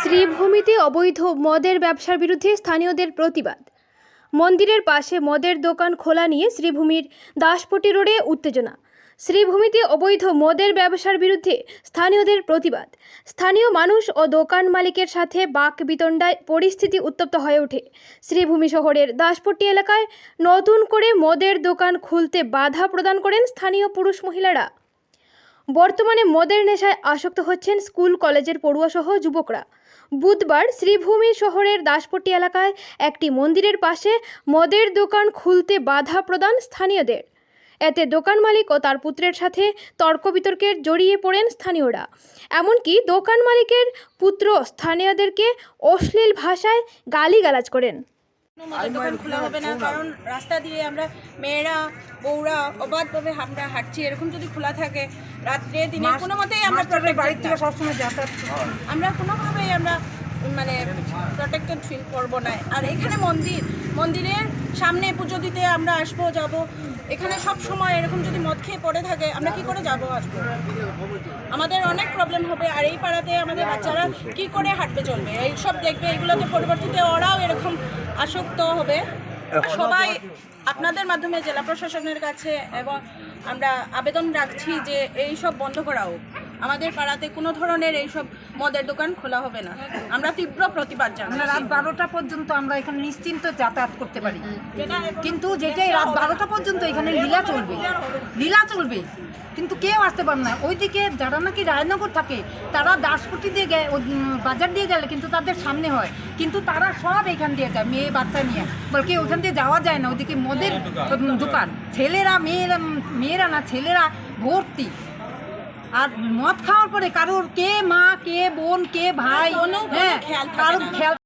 শ্রীভূমিতে অবৈধ মদের ব্যবসার বিরুদ্ধে স্থানীয়দের প্রতিবাদ। মন্দিরের পাশে মদের দোকান খোলা নিয়ে শ্রীভূমির দাসপটি রোডে উত্তেজনা। শ্রীভূমিতে অবৈধ মদের ব্যবসার বিরুদ্ধে স্থানীয়দের প্রতিবাদ। স্থানীয় মানুষ ও দোকান মালিকের সাথে বাক বিতণ্ডায় পরিস্থিতি উত্তপ্ত হয়ে ওঠে। শ্রীভূমি শহরের দাসপট্টি এলাকায় নতুন করে মদের দোকান খুলতে বাধা প্রদান করেন স্থানীয় পুরুষ মহিলারা। বর্তমানে মদের নেশায় আসক্ত হচ্ছেন স্কুল, কলেজের পড়ুয়াসহ যুবকরা। বুধবার শ্রীভূমি শহরের দাসপট্টি এলাকায় একটি মন্দিরের পাশে মদের দোকান খুলতে বাধা প্রদান স্থানীয়দের। এতে দোকান মালিক ও তার পুত্রের সাথে তর্ক বিতর্কে জড়িয়ে পড়েন স্থানীয়রা। এমনকি দোকান মালিকের পুত্র স্থানীয়দেরকে অশ্লীল ভাষায় গালিগালাজ করেন। মদের দোকান খোলা হবে না কারণ রাস্তা দিয়ে আমরা মেয়েরা বউরা অবাধভাবে আমরা হাঁটছি। এরকম যদি খোলা থাকে রাত্রে দিনে কোনো মতেই আমরা বাড়ির থেকে সবসময় যাতায়াত আমরা কোনোভাবেই আমরা মানে প্রোটেক্টেড ফিল করব না। আর এখানে মন্দির মন্দিরের সামনে পুজো দিতে আমরা আসব যাব। এখানে সব সময় এরকম যদি মদ খেয়ে পড়ে থাকে আমরা কি করে যাব আসব আমাদের অনেক প্রবলেম হবে আর এই পাড়াতে আমাদের বাচ্চারা কি করে হাঁটবে চলবে? এই সব দেখবে এগুলোতে পরবর্তীতে ওরাও এরকম আসক্ত হবে। সবাই আপনাদের মাধ্যমে জেলা প্রশাসনের কাছে এবং আমরা আবেদন রাখছি যে এই সব বন্ধ করা হোক। আমাদের পাড়াতে কোনো ধরনের এই সব মদের দোকান খোলা হবে না। আমরা তীব্র প্রতিবাদ আমরা জানাই রাত বারোটা পর্যন্ত আমরা এখানে নিশ্চিন্ত যাতায়াত করতে পারি। কিন্তু যেটাই রাত বারোটা পর্যন্ত এখানে লীলা চলবে লীলা চলবে কিন্তু কেউ আসতে পারে না। ওইদিকে যারা নাকি রায়নগর থাকে তারা দাসকুটি দিয়ে গে- ও- বাজার দিয়ে গেলে কিন্তু তাদের সামনে হয়। কিন্তু তারা সব এখান দিয়ে যায় মেয়ে বাচ্চা নিয়ে। বলকে ওখান দিয়ে যাওয়া যায় না ওইদিকে মদের দোকান। ছেলেরা মেয়েরা মেয়েরা না ছেলেরা ভর্তি। আর মদ খাওয়ার পরে কারোর কে মা কে বোন কে ভাই কোনো হ্যাঁ কারোর। খেয়াল